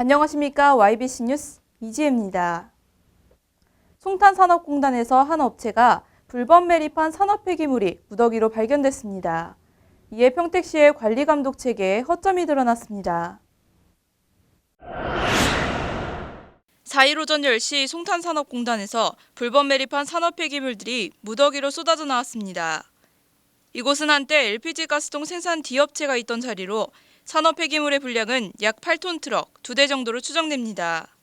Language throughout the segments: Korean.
안녕하십니까 YBC 뉴스 이지혜입니다. 송탄산업공단에서 한 업체가 불법 매립한 산업 폐기물이 무더기로 발견됐습니다. 이에 평택시의 관리 감독 체계에 허점이 드러났습니다. 4일 오전 10시 송탄산업공단에서 불법 매립한 산업 폐기물들이 무더기로 쏟아져 나왔습니다. 이곳은 한때 LPG 가스통 생산 D업체가 있던 자리로 산업 폐기물의 분량은 약 8톤 트럭 2대 정도로 추정됩니다.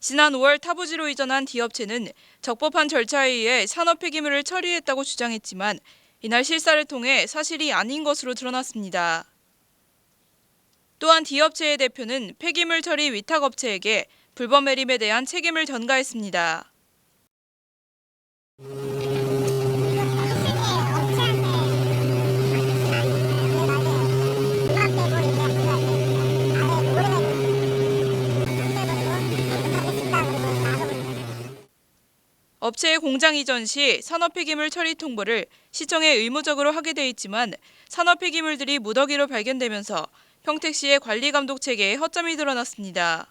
지난 5월 타부지로 이전한 D업체는 적법한 절차에 의해 산업 폐기물을 처리했다고 주장했지만 이날 실사를 통해 사실이 아닌 것으로 드러났습니다. 또한 D업체의 대표는 폐기물 처리 위탁업체에게 불법 매립에 대한 책임을 전가했습니다. 업체의 공장 이전 시 산업 폐기물 처리 통보를 시청에 의무적으로 하게 돼 있지만 산업 폐기물들이 무더기로 발견되면서 평택시의 관리 감독 체계에 허점이 드러났습니다.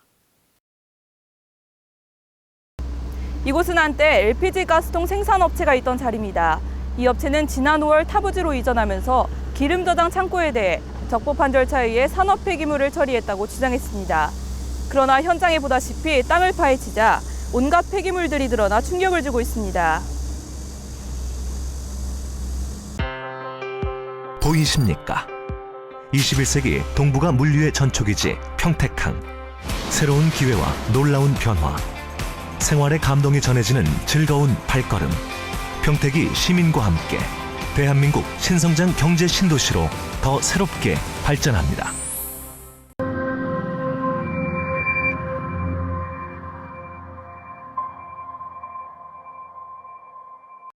이곳은 한때 LPG 가스통 생산 업체가 있던 자리입니다. 이 업체는 지난 5월 타부지로 이전하면서 기름 저장 창고에 대해 적법한 절차에 의해 산업 폐기물을 처리했다고 주장했습니다. 그러나 현장에 보다시피 땅을 파헤치자 온갖 폐기물들이 드러나 충격을 주고 있습니다. 보이십니까? 21세기 동북아 물류의 전초기지 평택항. 새로운 기회와 놀라운 변화. 생활의 감동이 전해지는 즐거운 발걸음. 평택이 시민과 함께 대한민국 신성장 경제 신도시로 더 새롭게 발전합니다.